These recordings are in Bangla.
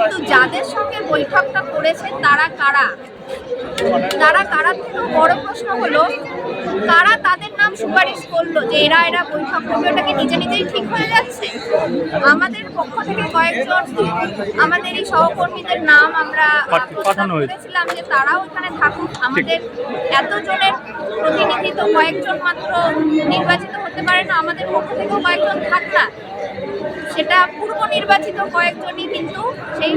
কিন্তু যাদের সঙ্গে বৈঠকটা করেছে তারা কারা? তারা কারা? থেকেও বড় প্রশ্ন হলো কারা তাদের নাম সুপারিশ করল যে এরা এরা বৈঠক করবে? ওটা কি নিজে নিজেই ঠিক হয়ে যাচ্ছে? আমাদের পক্ষ থেকে কয়েকজন আমাদের এই সহকর্মীদের নাম আমরা প্রস্তাব করেছিলাম যে তারাও এখানে থাকুক। আমাদের এতজনের প্রতিনিধি তো কয়েকজন মাত্র নির্বাচিত হতে পারে না। আমাদের পক্ষ থেকেও কয়েকজন থাক না সেটা পূর্ব নির্বাচিত কয়েকজনই কিন্তু সেই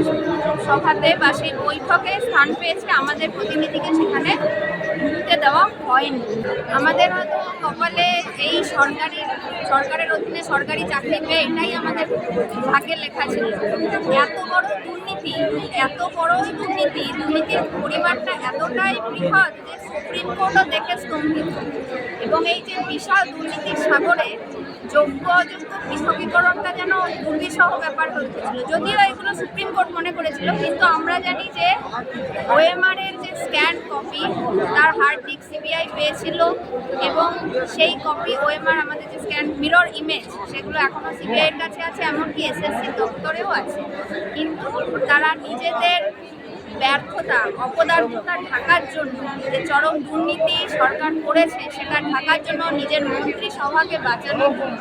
সভাতে বা সেই বৈঠকে স্থান পেয়েছে। আমাদের প্রতিনিধিকে সেখানে ঢুকতে দেওয়া হয়নি। আমাদের হয়তো কপালে এই সরকারি, সরকারের অধীনে সরকারি চাকরি পেয়ে এটাই আমাদের ভাগ্যে লেখা ছিল। এত বড় দুর্নীতি, এত বড় দুর্নীতি, দুর্নীতির পরিমাণটা এতটাই বৃহৎ যে সুপ্রিম কোর্টও দেখে স্তম্ভিত। এবং এই যে বিশাল দুর্নীতির সাগরে যোগ্য অযোগ্য পৃথকীকরণটা যেন দুর্বিষহ ব্যাপার হয়েছিল যদিও এগুলো সুপ্রিম কোর্ট মনে করেছিল, কিন্তু আমরা জানি যে ওএমআর এর যে স্ক্যান কপি, তার হার্ড ডিস্ক সিবিআই পেয়েছিল এবং সেই কপি ওএমআর আমাদের যে স্ক্যান মিরর ইমেজ, সেগুলো এখনও সিবিআইয়ের কাছে আছে, এমনকি এসএসসি দপ্তরেও আছে। কিন্তু তারা নিজেদের ব্যর্থতা, অপদার্থতা ঢাকার জন্য, যে চরম দুর্নীতি সরকার করেছে, সেটা ঢাকার জন্য নিজের মন্ত্রী সভাকে বাঁচানোর জন্য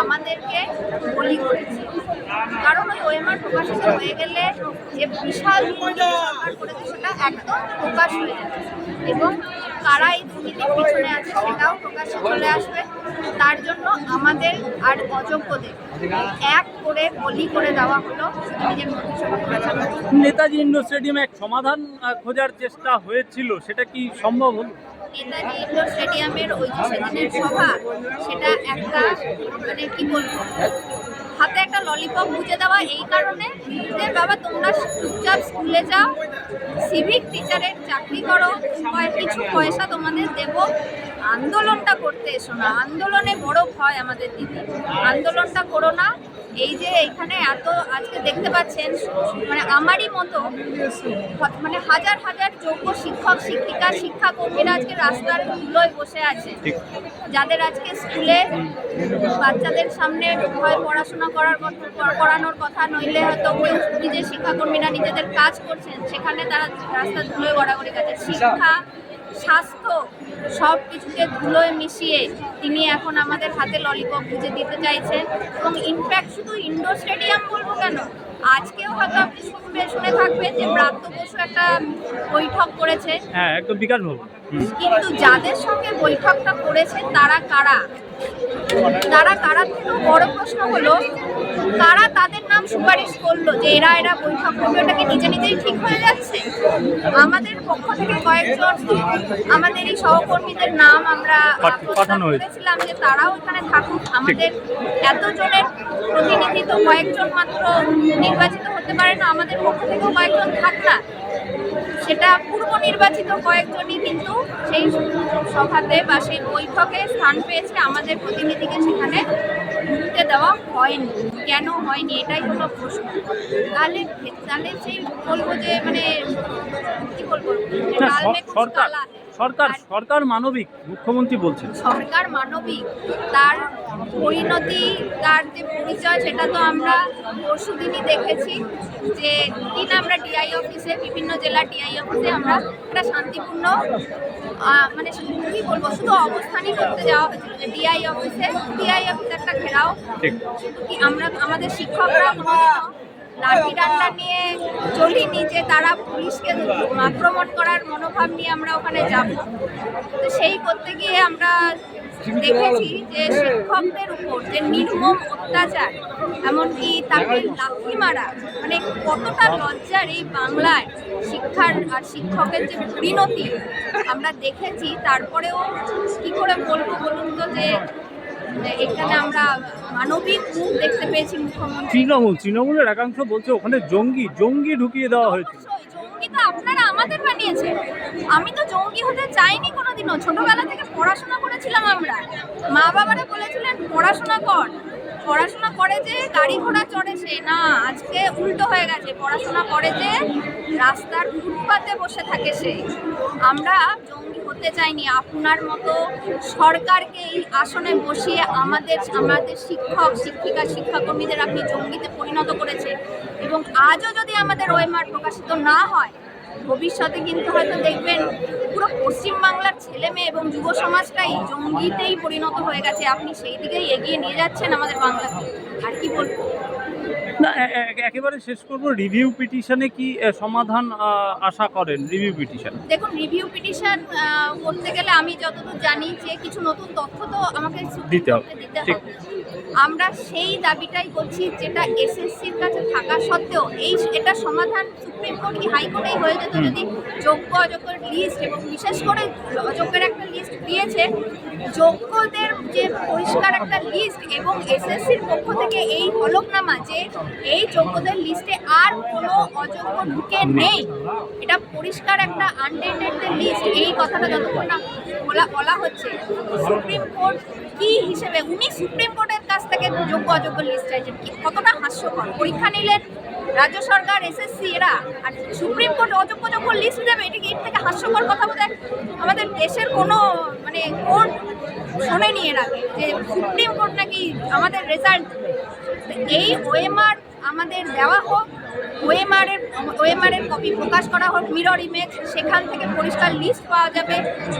আমাদেরকে বলি করেছে। কারণ ওই ওএমআর প্রকাশিত হয়ে গেলে যে বিশাল সরকার করেছে, সেটা একদম প্রকাশ হয়ে যাবে এবং কারা এই দুর্নীতির পিছনে আছে, সেটাও প্রকাশ্যে চলে আসবে। তার জন্য আমাদের আর অযোগ্যদের এক করে বলি করে দেওয়া হলো নিজের নেতাজি ইন্ডোর স্টেডিয়ামে এক সমাধান খোঁজার চেষ্টা হয়েছিল সেটা কি সম্ভব হলো? নেতাজি ইন্ডোর স্টেডিয়ামের ওই যে সেদিনের সভা সেটা একটা মানে কি বলব? হাতে একটা ললিপপ বুঝে দেওয়া, এই কারণে যে বাবা তোমরা চুপচাপ স্কুলে যাও সিভিক টিচারের চাকরি করো কিছু পয়সা তোমাদের দেব। আন্দোলনটা করতে এসো না, আন্দোলনে বড় ভয় আমাদের দিদি। আন্দোলনটা করো না। এই যে এখানে এত আজকে দেখতে পাচ্ছেন মানে আমারই মতো মানে হাজার হাজার যোগ্য শিক্ষক শিক্ষিকা শিক্ষাকর্মীরা আজকে রাস্তার ধুলোয় বসে আছে। যাদের আজকে স্কুলে বাচ্চাদের সামনে হয় পড়াশোনা করার কথা করানোর কথা নইলে হয়তো কেউ নিজের শিক্ষাকর্মীরা নিজেদের কাজ করছেন সেখানে তারা রাস্তার ধুলোয় গড়াগড়ি কাছে শিক্ষা স্বাস্থ্য সব কিছুকে ধুলোয় মিশিয়ে তিনি এখন আমাদের হাতে ললিপপ বুঝে দিতে চাইছেন। এবং ইনফ্যাক্ট শুধু ইনডোর স্টেডিয়াম বলব কেন আজকেও হয়তো আপনি শুনবে শুনে থাকবেন যে ব্রাত্য বসু একটা বৈঠক করেছে। হ্যাঁ একদম বিকাশ ভবন। কিন্তু যাদের সঙ্গে বৈঠকটা করেছে তারা কারা? তারা কারা থেকেও বড় প্রশ্ন হলো কারা তাদের নাম সুপারিশ করল যে এরা এরা বৈঠক করবে ওটা কি নিজে নিজেই ঠিক হয়ে যাচ্ছে? আমাদের পক্ষ থেকে কয়েকজন আমাদের এই সহকর্মীদের নাম আমরা। করেছিলাম যে তারাও এখানে থাকুক। আমাদের এতজনের প্রতিনিধি তো কয়েকজন মাত্র নির্বাচিত হতে পারে না আমাদের পক্ষ থেকেও কয়েকজন থাক না। সেটা পূর্ব নির্বাচিত কয়েকজনই কিন্তু সেই সভাতে বা সেই বৈঠকে স্থান পেয়েছে। আমাদের প্রতিনিধিকে সেখানে ঢুকতে দেওয়া হয়নি। কেন হয়নি এটাই হলো প্রশ্ন। তাহলে তাহলে সেই বলব যে মানে কি বলব? কাল মে সরকার সরকার মানবিক মুখ্যমন্ত্রী বলছেন। সরকার মানবিক তার পরিণতি তার যে পরিচয় সেটা তো আমরা পরশু দিনই দেখেছি যে দিন আমরা ডিআই অফিসে বিভিন্ন জেলার ডিআই অফিসে আমরা একটা শান্তিপূর্ণ মানে কি বলব শুধু অবস্থানই করতে যাওয়া হয়েছিল যে ডিআই অফিসে ডিআই অফিসে একটা ঘেরাও। কি আমরা আমাদের শিক্ষকরা লাঠি ডান্ডা নিয়ে চলিনি যে তারা পুলিশকে আক্রমণ করার মনোভাব নিয়ে আমরা ওখানে যাব। তো সেই করতে গিয়ে আমরা দেখেছি যে শিক্ষকদের উপর যে নির্মম অত্যাচার, এমনকি তাকে লাথি মারা মানে কতটা লজ্জার এই বাংলায় শিক্ষার আর শিক্ষকের যে পরিণতি আমরা দেখেছি, তারপরেও কি করে বলব বলুন তো যে এখানে আমরা মানবিক রূপ দেখতে পেয়েছি মুখ্যমন্ত্রী। তৃণমূল তৃণমূলের একাংশ বলছে ওখানে জঙ্গি জঙ্গি ঢুকিয়ে দেওয়া হয়েছে। জঙ্গি তো আপনারা আমাদের বানিয়েছে। আমি তো জঙ্গি হতে চাইনি কোনোদিনও। ছোটবেলা থেকে পড়াশোনা করেছিলাম আমরা। মা বাবারা বলেছিলেন পড়াশোনা কর। পড়াশোনা করে যে গাড়ি ঘোড়া চড়ে সে। না আজকে উল্টো হয়ে গেছে। পড়াশোনা করে যে রাস্তার ফুটপাতে বসে থাকে সে। আমরা জঙ্গি হতে চাইনি, আপনার মতো সরকারকে এই আসনে বসিয়ে আমাদের আমাদের শিক্ষক, শিক্ষিকা, শিক্ষাকর্মীদের আপনি জঙ্গিতে পরিণত করেছে। এবং আজও যদি আমাদের ওয়েমার প্রকাশিত না হয়, ভবিষ্যতে কিন্তু হয়তো দেখবেন পুরো পশ্চিমবাংলার ছেলে মেয়ে এবং যুব সমাজটাই জঙ্গিতেই পরিণত হয়ে গেছে। আপনি সেই দিকেই এগিয়ে নিয়ে যাচ্ছেন আমাদের বাংলাকে। আর কি বলব? না একেবারে শেষ করব। রিভিউ পিটিশনে কি সমাধান আশা করেন? রিভিউ পিটিশন দেখুন রিভিউ পিটিশন করতে গেলে আমি যতদূর জানি যে কিছু নতুন তথ্য তো আমাকে দিতে। হবে। আমরা সেই দাবিটাই করছি যেটা এসএসসির কাছে থাকা সত্ত্বেও। এই এটা সমাধান সুপ্রিম কোর্ট কি হাইকোর্টেই হয়ে যেত যদি যোগ্য অযোগ্যের লিস্ট এবং বিশেষ করে অযোগ্যের একটা লিস্ট দিয়েছে যোগ্যদের যে পরিষ্কার একটা লিস্ট এবং এসএসসির পক্ষ থেকে এই হলফনামা যে এই যোগ্যদের লিস্টে আর কোনো অযোগ্য ঢুকে নেই। এটা পরিষ্কার একটা আনডেটেডদের লিস্ট এই কথাটা যতক্ষণ না বলা বলা হচ্ছে, সুপ্রিম কোর্ট কি হিসেবে, উনি সুপ্রিম কোর্টের কাছ থেকে যোগ্য অযোগ্য লিস্ট চাইছেন কতটা হাস্যকর? পরীক্ষা নিলেন রাজ্য সরকার এসএসসি এরা। আর সুপ্রিম কোর্ট অযোগ্য যোগ্য লিস্ট দেবে, এটা কি এর থেকে হাস্যকর কথা বলে আমাদের দেশের কোনো মানে কোর্ট শোনেনি এর আগে যে সুপ্রিম কোর্ট নাকি আমাদের রেজাল্ট এই ওএমআর আমাদের দেওয়া হোক ওএমআরের ওএমআরের কপি প্রকাশ করা হোক মিরর ইমেজ সেখান থেকে পরিষ্কার লিস্ট পাওয়া যাবে।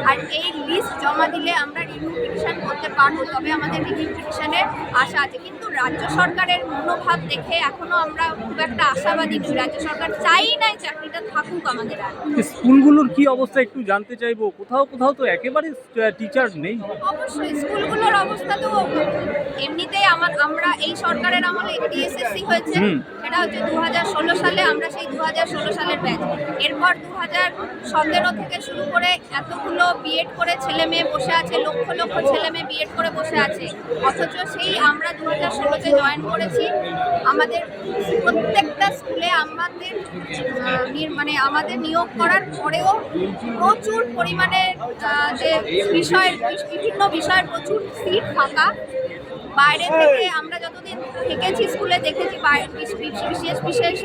আর এই লিস্ট জমা দিলে আমরা রিভিউ পিটিশন করতে পারব তবে আমাদের রিভিউ পিটিশনের আশা আছে। কিন্তু রাজ্য সরকারের মনোভাব দেখে এখনও আমরা খুব একটা আশাবাদী নই। রাজ্য সরকার চাই নাই চাকরিটা থাকুক আমাদের আর। স্কুলগুলোর কি অবস্থা একটু জানতে চাইব। কোথাও কোথাও তো একেবারে টিচার নেই। অবশ্যই স্কুলগুলোর অবস্থা তো এমনিতেই আমার আমরা এই সরকারের আমলে ডিএসএসসি হয়েছে। সেটা হচ্ছে দু হাজার ষোলো সালে, আমরা সেই দু হাজার ষোলো সালের ব্যাচ এরপর দু সতেরো থেকে শুরু করে এতগুলো বিএড করে ছেলে মেয়ে বসে আছে, লক্ষ লক্ষ ছেলে মেয়ে বিএড করে বসে আছে। অথচ সেই আমরা দু হাজার ষোলোতে জয়েন করেছি। আমাদের প্রত্যেকটা স্কুলে আমাদের মানে আমাদের নিয়োগ করার পরেও প্রচুর পরিমাণে যে বিষয়ের, বিভিন্ন বিষয়ের প্রচুর সিট ফাঁকা। বাইরে থেকে আমরা যতদিন থেকেছি স্কুলে দেখেছি বাইরে বিশ- বিশ- বিশেষ বিশেষ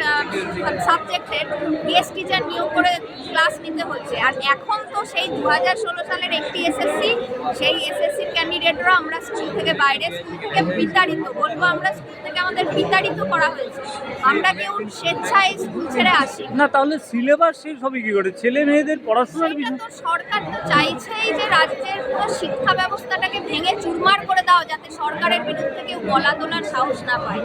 সাবজেক্টের গেস্ট টিচার নিয়োগ করে ক্লাস নিতে হচ্ছে। আর এখন তো সেই দু হাজার ষোলো সালের একটি এসএসসি সেই এসএসসির ক্যান্ডিডেটরা আমরা স্কুল থেকে বাইরে স্কুল থেকে বিতাড়িত। বলব আমরা স্কুল থেকে আমাদের বিতাড়িত করা হয়েছে। আমরা কেউ স্বেচ্ছায় স্কুল ছেড়ে আসি। না তাহলে সিলেবাস শেষ হবে কি করে? ছেলে মেয়েদের পড়াশোনার বিষয় সরকার তো চাইছেই যে রাজ্যের শিক্ষা ব্যবস্থাটাকে ভেঙে চুরমার করে দাও যাতে সরকারের বিরুদ্ধে কেউ গলা তোলার সাহস না পায়।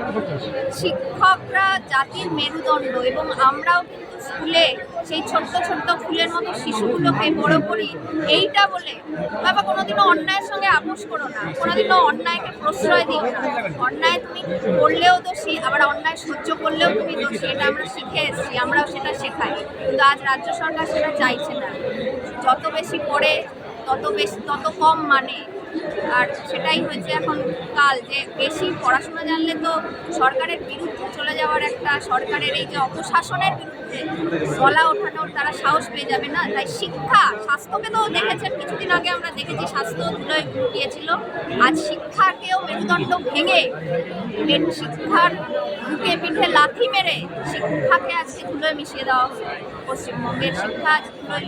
শিক্ষকরা জাতির মেরুদণ্ড এবং আমরাও কিন্তু স্কুলে সেই ছোট্ট ছোট্ট ফুলের মতো শিশুগুলোকে বড় করি। এইটা বলে বাবা কোনোদিনও অন্যায়ের সঙ্গে আপোষ করো না, কোনোদিনও অন্যায়কে প্রশ্রয় দিও না। অন্যায় তুমি করলেও দোষী, আবার অন্যায় সহ্য করলেও তুমি দোষী। এটা আমরা শিখে এসেছি, আমরাও সেটা শেখাই। কিন্তু আজ রাজ্য সরকার সেটা চাইছে না। যত বেশি পড়ে, তত বেশি, তত কম মানে আর সেটাই হয়েছে এখন কাল যে বেশি পড়াশোনা জানলে তো সরকারের বিরুদ্ধে চলে যাওয়ার একটা সরকারের এই যে অপশাসনের বিরুদ্ধে গলা ওঠানোর তারা সাহস পেয়ে যাবে না। তাই শিক্ষা, স্বাস্থ্যকে তো দেখেছেন, কিছুদিন আগে আমরা দেখেছি স্বাস্থ্য ধুলোয় গিয়েছিল আজ শিক্ষাকেও মেরুদণ্ড ভেঙে শিক্ষার বুকে পিঠে লাথি মেরে শিক্ষাকে আজকে ধুলোয় মিশিয়ে দেওয়া পশ্চিমবঙ্গের শিক্ষা আজ ধুলোয়